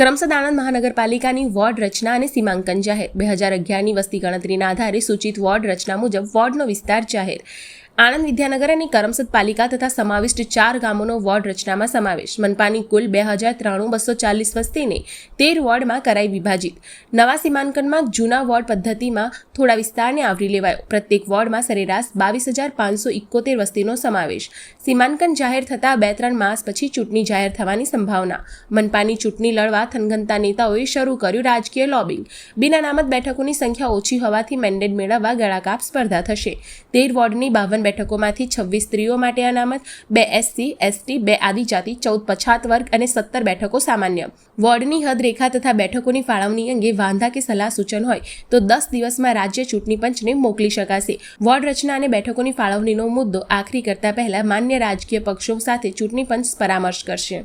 કરમસદ આણંદ મહાનગરપાલિકાની વોર્ડ રચના અને સીમાંકન જાહેર. બે હજાર અગિયારની વસ્તી ગણતરીના આધારે સૂચિત વોર્ડ રચના મુજબ વોર્ડનો વિસ્તાર જાહેર. આણંદ વિદ્યાનગર અને કરમસદ પાલિકા તથા સમાવિષ્ટ ચાર ગામોનો વોર્ડ રચનામાં સમાવેશ. મનપાની કુલ બે હજાર ત્રાણું બસો ચાલીસ વસ્તીને તેર વોર્ડમાં કરાઈ વિભાજિત. નવા સીમાંકનમાં જૂના વોર્ડ પદ્ધતિમાં થોડા વિસ્તારને આવરી લેવાયો. પ્રત્યેક વોર્ડમાં સરેરાશ બાવીસ હજાર પાંચસો ઇકોતેર વસ્તીનો સમાવેશ. સીમાંકન જાહેર થતાં બે ત્રણ માસ પછી ચૂંટણી જાહેર થવાની સંભાવના. મનપાની ચૂંટણી લડવા થનગનતા નેતાઓએ શરૂ કર્યું રાજકીય લોબિંગ. બિન અનામત બેઠકોની સંખ્યા ઓછી હોવાથી મેન્ડેટ મેળવવા ગળાકાપ સ્પર્ધા થશે. તેર વોર્ડની બાવન બેઠકોમાંથી છવ્વીસ સ્ત્રીઓ માટે અનામત, બે એસસી, એસટી, બે આદિજાતિ, ચૌદ પછાત વર્ગ અને સત્તર બેઠકો સામાન્ય. વોર્ડની હદ રેખા તથા બેઠકોની ફાળવણી અંગે વાંધા કે સલાહ સૂચન હોય તો દસ દિવસમાં રાજ્ય ચૂંટણી પંચને મોકલી શકાશે. વોર્ડ રચના અને બેઠકોની ફાળવણીનો મુદ્દો આખરી કરતા પહેલા માન્ય રાજકીય પક્ષો સાથે ચૂંટણી પંચ પરામર્શ કરશે.